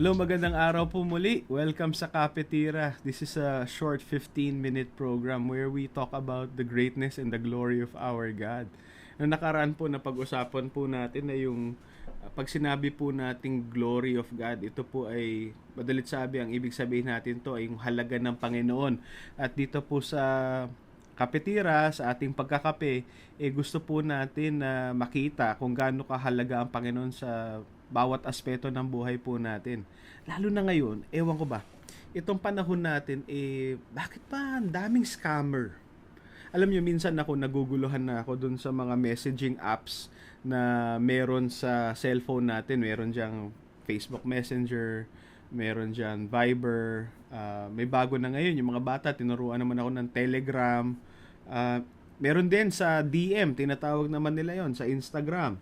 Hello, magandang araw po muli. Welcome sa Kapetira. This is a short 15-minute program where we talk about the greatness and the glory of our God. Noong nakaraan po na pag-usapan po natin na yung uh, pag sinabi po nating glory of God, ito po ay madalit sabi, ang ibig sabihin natin to ay yung halaga ng Panginoon. At dito po sa kapitira, sa ating pagkakape, eh gusto po natin na makita kung gaano kahalaga ang Panginoon sa bawat aspeto ng buhay po natin. Lalo na ngayon, ewan ko ba, itong panahon natin, eh, bakit pa ang daming scammer? Alam nyo, minsan ako naguguluhan na ako dun sa mga messaging apps na meron sa cellphone natin. Meron diyang Facebook Messenger, meron dyan Viber, uh, may bago na ngayon. Yung mga bata, tinuruan naman ako ng Telegram. Uh, meron din sa DM, tinatawag naman nila yon sa Instagram.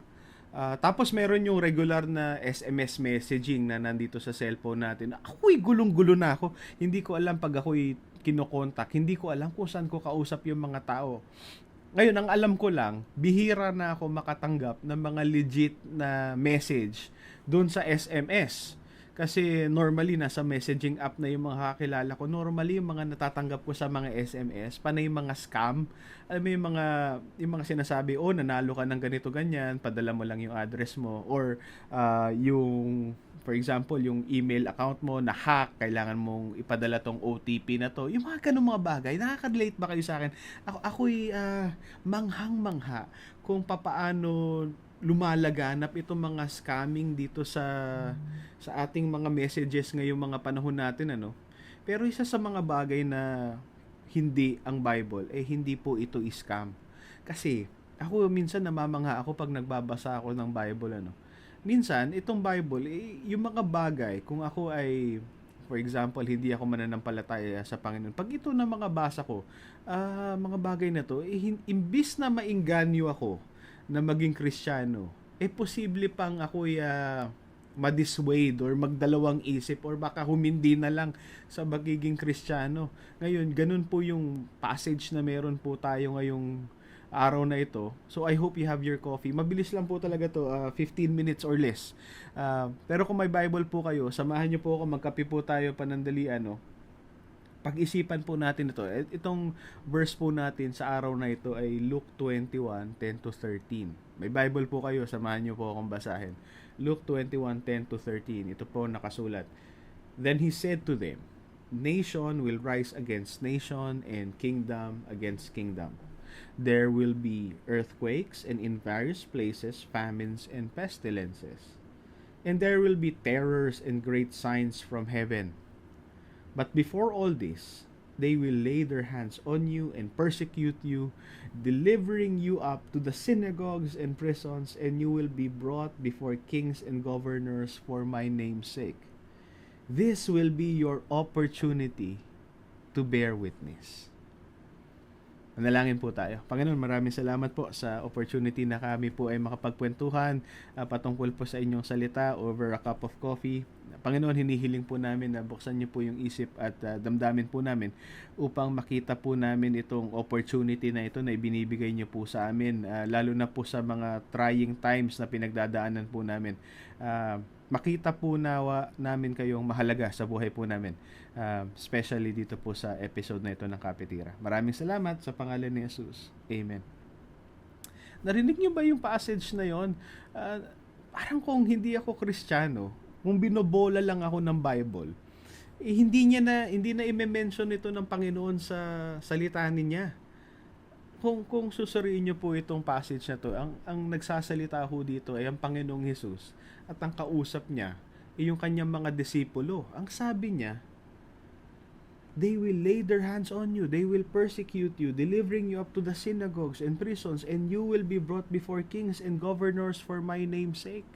Uh, tapos meron yung regular na SMS messaging na nandito sa cellphone natin. Ako'y gulong-gulo na ako. Hindi ko alam pag ako'y kinokontak. Hindi ko alam kung saan ko kausap yung mga tao. Ngayon, ang alam ko lang, bihira na ako makatanggap ng mga legit na message doon sa SMS. Kasi normally nasa messaging app na yung mga kakilala ko. Normally yung mga natatanggap ko sa mga SMS, panay mga scam. Alam mo yung mga yung mga sinasabi, "Oh, nanalo ka ng ganito ganyan, padala mo lang yung address mo." Or uh, yung for example, yung email account mo na hack, kailangan mong ipadala tong OTP na to. Yung mga ganung mga bagay, nakaka-relate ba kayo sa akin? Ako ako'y uh, manghang-mangha kung papaano lumalaganap itong mga scamming dito sa sa ating mga messages ngayong mga panahon natin ano. Pero isa sa mga bagay na hindi ang Bible eh hindi po ito scam. Kasi ako minsan namamangha ako pag nagbabasa ako ng Bible ano. Minsan itong Bible eh, yung mga bagay kung ako ay for example, hindi ako mananampalataya sa Panginoon. Pag ito na mga basa ko, uh, mga bagay na to, eh, imbis na mainganyo ako, na maging kristyano, eh posible pang ako uh, madissuade or magdalawang isip or baka humindi na lang sa magiging kristyano. Ngayon, ganun po yung passage na meron po tayo ngayong araw na ito. So I hope you have your coffee. Mabilis lang po talaga to, uh, ah, 15 minutes or less. Uh, pero kung may Bible po kayo, samahan niyo po ako, magkape po tayo panandalian, no? Pag-isipan po natin ito. Eh, itong verse po natin sa araw na ito ay Luke 21, 10 to 13. May Bible po kayo, samahan niyo po akong basahin. Luke 21, 10 to 13. Ito po nakasulat. Then he said to them, Nation will rise against nation and kingdom against kingdom. There will be earthquakes and in various places famines and pestilences. And there will be terrors and great signs from heaven But before all this, they will lay their hands on you and persecute you, delivering you up to the synagogues and prisons, and you will be brought before kings and governors for my name's sake. This will be your opportunity to bear witness. Manalangin po tayo. Panginoon, maraming salamat po sa opportunity na kami po ay makapagkwentuhan uh, patungkol po sa inyong salita over a cup of coffee. Panginoon, hinihiling po namin na buksan niyo po yung isip at uh, damdamin po namin upang makita po namin itong opportunity na ito na ibinibigay niyo po sa amin, uh, lalo na po sa mga trying times na pinagdadaanan po namin. Uh, makita po nawa namin kayong mahalaga sa buhay po namin. Uh, especially dito po sa episode na ito ng Kapitira. Maraming salamat sa pangalan ni Jesus. Amen. Narinig niyo ba yung passage na yon? Uh, parang kung hindi ako kristyano, kung binobola lang ako ng Bible, eh, hindi niya na hindi na i-mention ito ng Panginoon sa salita niya. Kung kung susuriin niyo po itong passage na to, ang ang nagsasalita ho dito ay ang Panginoong Hesus at ang kausap niya ay yung kanyang mga disipulo. Ang sabi niya, they will lay their hands on you, they will persecute you, delivering you up to the synagogues and prisons, and you will be brought before kings and governors for my name's sake.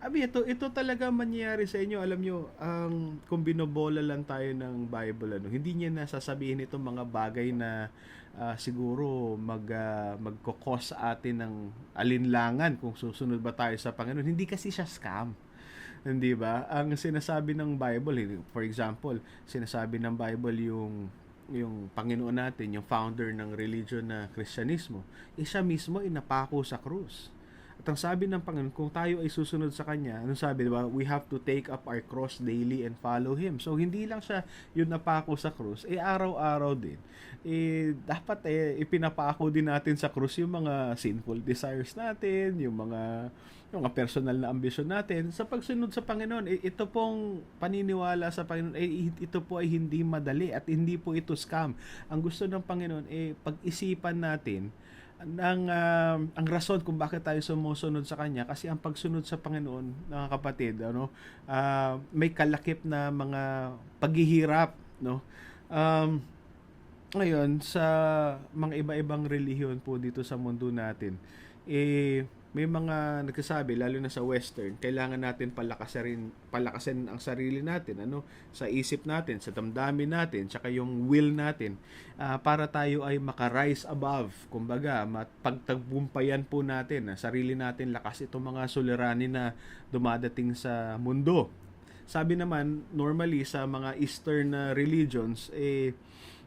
Abi, ito, ito talaga mangyayari sa inyo. Alam nyo, ang um, kung binobola lang tayo ng Bible, ano, hindi niya nasasabihin itong mga bagay na uh, siguro mag, uh, magkokos sa atin ng alinlangan kung susunod ba tayo sa Panginoon. Hindi kasi siya scam. Hindi ba? Ang sinasabi ng Bible, for example, sinasabi ng Bible yung yung Panginoon natin, yung founder ng religion na Kristyanismo, eh siya mismo inapako sa krus At ang sabi ng Panginoon, kung tayo ay susunod sa Kanya, ano sabi, di ba? We have to take up our cross daily and follow Him. So, hindi lang siya yun napako sa krus, eh araw-araw din. Eh, dapat eh, ipinapako din natin sa krus yung mga sinful desires natin, yung mga yung mga personal na ambisyon natin sa pagsunod sa Panginoon. Eh, ito pong paniniwala sa Panginoon, eh, ito po ay hindi madali at hindi po ito scam. Ang gusto ng Panginoon, eh, pag-isipan natin ng uh, ang rason kung bakit tayo sumusunod sa kanya kasi ang pagsunod sa Panginoon mga kapatid ano uh, may kalakip na mga paghihirap no? Um, ngayon sa mga iba-ibang relihiyon po dito sa mundo natin eh may mga nagsasabi lalo na sa western kailangan natin palakasin palakasin ang sarili natin ano sa isip natin sa damdamin natin tsaka yung will natin uh, para tayo ay maka-rise above kumbaga pagtagumpayan po natin ang sarili natin lakas itong mga suliranin na dumadating sa mundo. Sabi naman normally sa mga eastern uh, religions eh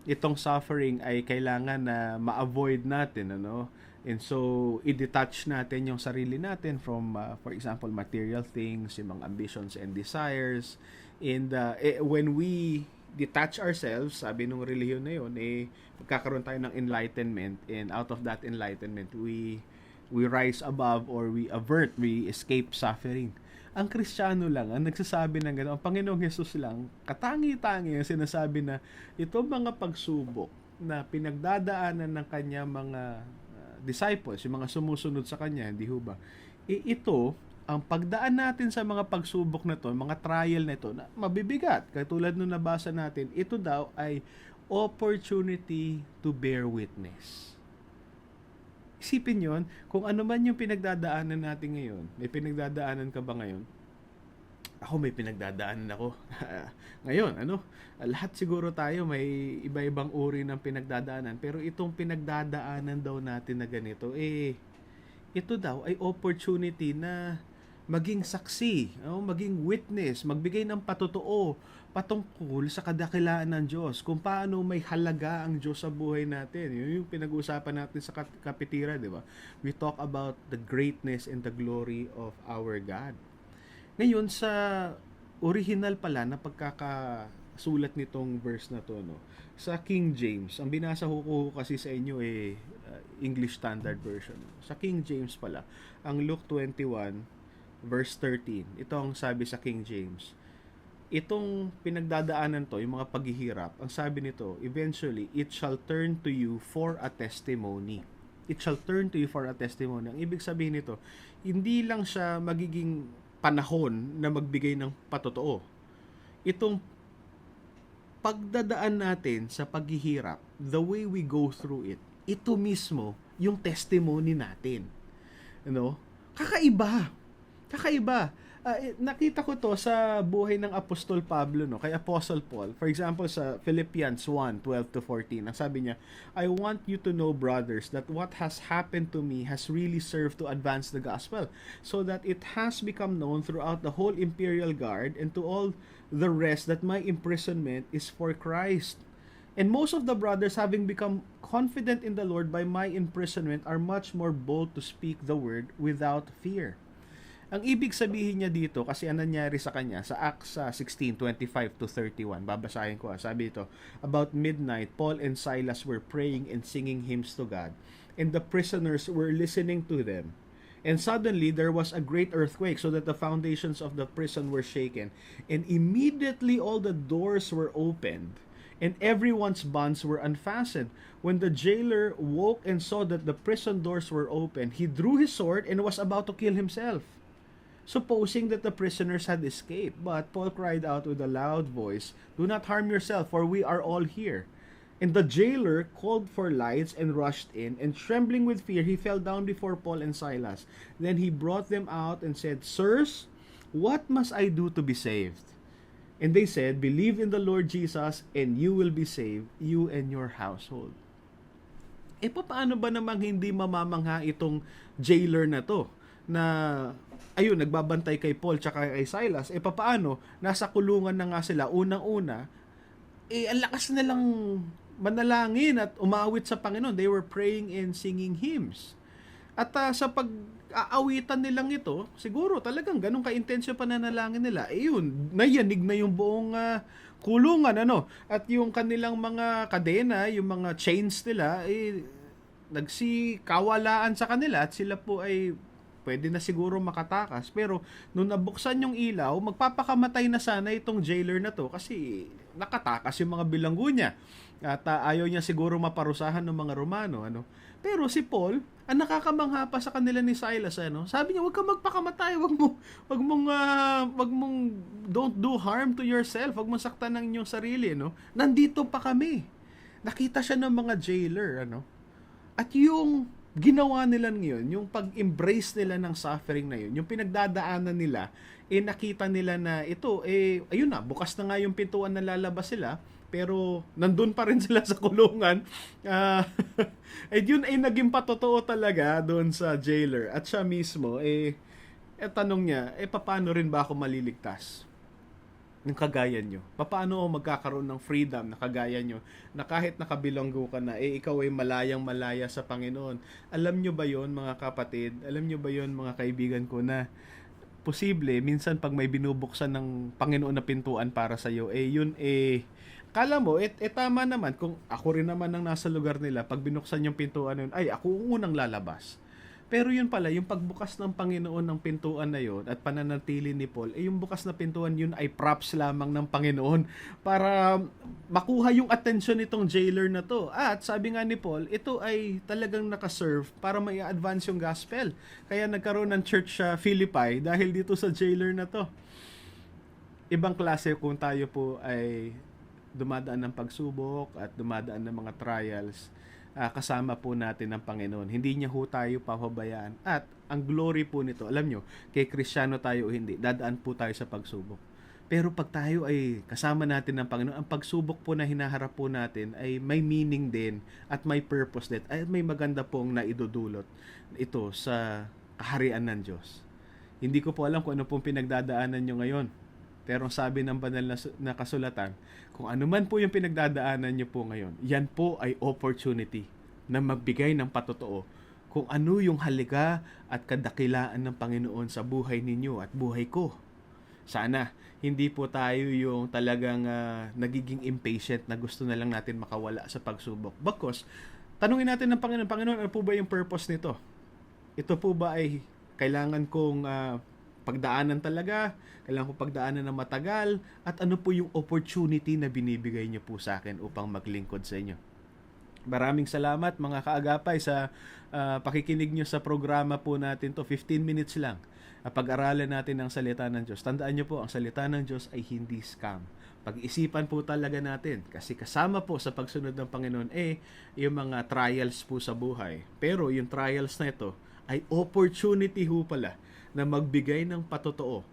itong suffering ay kailangan na ma-avoid natin ano And so, i-detach natin yung sarili natin from, uh, for example, material things, yung mga ambitions and desires. And uh, eh, when we detach ourselves, sabi nung relihiyon na yun, eh, magkakaroon tayo ng enlightenment. And out of that enlightenment, we we rise above or we avert, we escape suffering. Ang Kristiyano lang ang nagsasabi ng gano'n. Ang Panginoong Yesus lang, katangi-tangi ang sinasabi na ito mga pagsubok na pinagdadaanan ng kanya mga disciples, yung mga sumusunod sa kanya, hindi ho ba? E, ito, ang pagdaan natin sa mga pagsubok na to, mga trial na ito, na mabibigat. Katulad nung nabasa natin, ito daw ay opportunity to bear witness. Isipin yon kung ano man yung pinagdadaanan natin ngayon, may pinagdadaanan ka ba ngayon? Ako may pinagdadaanan ako. ngayon, ano? Lahat siguro tayo may iba-ibang uri ng pinagdadaanan. Pero itong pinagdadaanan daw natin na ganito, eh, ito daw ay opportunity na maging saksi, oh, maging witness, magbigay ng patotoo patungkol sa kadakilaan ng Diyos, kung paano may halaga ang Diyos sa buhay natin. Yun yung pinag-uusapan natin sa kapitira, di ba? We talk about the greatness and the glory of our God. Ngayon sa original pala na pagkakasulat nitong verse na to no. Sa King James, ang binasa ko, ko kasi sa inyo eh uh, English Standard Version. Sa King James pala, ang Luke 21 verse 13. Ito ang sabi sa King James. Itong pinagdadaanan to, yung mga paghihirap, ang sabi nito, eventually, it shall turn to you for a testimony. It shall turn to you for a testimony. Ang ibig sabihin nito, hindi lang siya magiging panahon na magbigay ng patotoo. Itong pagdadaan natin sa paghihirap, the way we go through it, ito mismo yung testimony natin. You know? Kakaiba. Kakaiba uh, nakita ko to sa buhay ng Apostol Pablo no? Kay Apostle Paul. For example sa Philippians 1:12 to 14 ang sabi niya I want you to know brothers that what has happened to me has really served to advance the gospel so that it has become known throughout the whole imperial guard and to all the rest that my imprisonment is for Christ. And most of the brothers having become confident in the Lord by my imprisonment are much more bold to speak the word without fear ang ibig sabihin niya dito, kasi ang nangyari sa kanya, sa Acts uh, 16:25 to 31, babasahin ko, ah, sabi ito, About midnight, Paul and Silas were praying and singing hymns to God, and the prisoners were listening to them. And suddenly there was a great earthquake, so that the foundations of the prison were shaken. And immediately all the doors were opened, and everyone's bonds were unfastened. When the jailer woke and saw that the prison doors were open, he drew his sword and was about to kill himself supposing that the prisoners had escaped. But Paul cried out with a loud voice, Do not harm yourself, for we are all here. And the jailer called for lights and rushed in, and trembling with fear, he fell down before Paul and Silas. Then he brought them out and said, Sirs, what must I do to be saved? And they said, Believe in the Lord Jesus, and you will be saved, you and your household. E paano ba namang hindi mamamangha itong jailer na to? Na ayun, nagbabantay kay Paul tsaka kay Silas, eh papaano, nasa kulungan na nga sila, unang-una, eh ang lakas nilang manalangin at umawit sa Panginoon. They were praying and singing hymns. At ah, sa pag-aawitan nilang ito, siguro talagang ganun ka-intensyo pananalangin nila. Eh yun, nayanig na yung buong ah, kulungan ano. At yung kanilang mga kadena, yung mga chains nila, eh nagsikawalaan sa kanila at sila po ay pwede na siguro makatakas. Pero nung nabuksan yung ilaw, magpapakamatay na sana itong jailer na to kasi nakatakas yung mga bilanggo niya. At ah, ayaw niya siguro maparusahan ng mga Romano. Ano? Pero si Paul, ang nakakamangha pa sa kanila ni Silas, ano? Sabi niya, "Huwag kang magpakamatay, wag mo wag mong ah, wag mong don't do harm to yourself, wag mong saktan ng inyong sarili, no? Nandito pa kami." Nakita siya ng mga jailer, ano? At yung ginawa nila ngayon, yung pag-embrace nila ng suffering na yun, yung pinagdadaanan nila, eh nakita nila na ito, eh, ayun na, bukas na nga yung pintuan na lalabas sila, pero nandun pa rin sila sa kulungan. Ah, eh yun ay naging patotoo talaga doon sa jailer. At siya mismo, eh, eh tanong niya, eh paano rin ba ako maliligtas? Ng kagaya nyo? Paano magkakaroon ng freedom na kagaya nyo na kahit nakabilanggo ka na, eh ikaw ay malayang malaya sa Panginoon. Alam nyo ba yon mga kapatid? Alam nyo ba yon mga kaibigan ko na posible, minsan pag may binubuksan ng Panginoon na pintuan para sa iyo, eh yun eh Kala mo, eh, eh tama naman, kung ako rin naman ang nasa lugar nila, pag binuksan yung pintuan yun, ay ako ang unang lalabas. Pero yun pala, yung pagbukas ng Panginoon ng pintuan na yun at pananatili ni Paul, eh yung bukas na pintuan yun ay props lamang ng Panginoon para makuha yung attention nitong jailer na to. At sabi nga ni Paul, ito ay talagang nakaserve para may advance yung gospel. Kaya nagkaroon ng church sa Philippi dahil dito sa jailer na to. Ibang klase kung tayo po ay dumadaan ng pagsubok at dumadaan ng mga trials ah, kasama po natin ng Panginoon. Hindi niya ho tayo papabayaan. At ang glory po nito, alam nyo, kay Kristiyano tayo o hindi, dadaan po tayo sa pagsubok. Pero pag tayo ay kasama natin ng Panginoon, ang pagsubok po na hinaharap po natin ay may meaning din at may purpose din. At may maganda pong naidudulot ito sa kaharian ng Diyos. Hindi ko po alam kung ano pong pinagdadaanan nyo ngayon. Pero sabi ng banal na, na kasulatan, kung ano man po yung pinagdadaanan nyo po ngayon, yan po ay opportunity na magbigay ng patotoo kung ano yung haliga at kadakilaan ng Panginoon sa buhay ninyo at buhay ko. Sana hindi po tayo yung talagang ah, nagiging impatient na gusto na lang natin makawala sa pagsubok. Bakos, tanungin natin ng Panginoon, Panginoon, ano po ba yung purpose nito? Ito po ba ay kailangan kong ah, pagdaanan talaga? Kailangan kong pagdaanan ng matagal? At ano po yung opportunity na binibigay niyo po sa akin upang maglingkod sa inyo? Maraming salamat mga kaagapay sa ah, pakikinig nyo sa programa po natin to. 15 minutes lang. Pag-aralan natin ang salita ng Diyos. Tandaan nyo po, ang salita ng Diyos ay hindi scam. Pag-isipan po talaga natin. Kasi kasama po sa pagsunod ng Panginoon eh, yung mga trials po sa buhay. Pero yung trials na ito ay opportunity ho pala na magbigay ng patotoo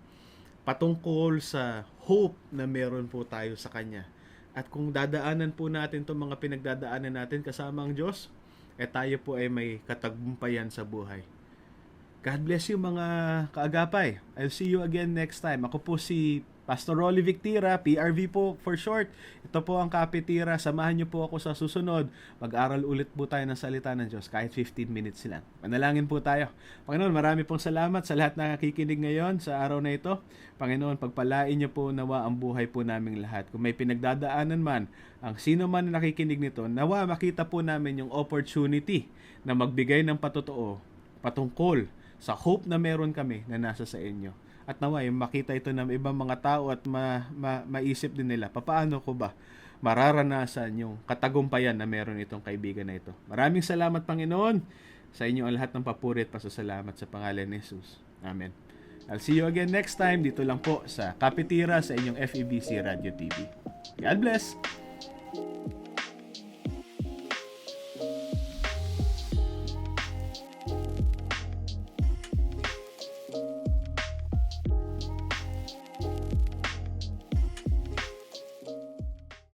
patungkol sa hope na meron po tayo sa Kanya. At kung dadaanan po natin itong mga pinagdadaanan natin kasama ang Diyos, eh tayo po ay may katagumpayan sa buhay. God bless you mga kaagapay. I'll see you again next time. Ako po si Pastor Rolly Victira, PRV po for short. Ito po ang Kapitira. Samahan niyo po ako sa susunod. Mag-aral ulit po tayo ng salita ng Diyos kahit 15 minutes lang. Manalangin po tayo. Panginoon, marami pong salamat sa lahat na nakikinig ngayon sa araw na ito. Panginoon, pagpalain niyo po nawa ang buhay po naming lahat. Kung may pinagdadaanan man, ang sino man na nakikinig nito, nawa makita po namin yung opportunity na magbigay ng patotoo patungkol sa hope na meron kami na nasa sa inyo. At nawa, yung makita ito ng ibang mga tao at ma, ma, maisip din nila, papaano ko ba mararanasan yung katagumpayan na meron itong kaibigan na ito. Maraming salamat, Panginoon, sa inyo ang lahat ng papuri at pasasalamat sa pangalan ni Jesus. Amen. I'll see you again next time dito lang po sa Kapitira sa inyong FEBC Radio TV. God bless!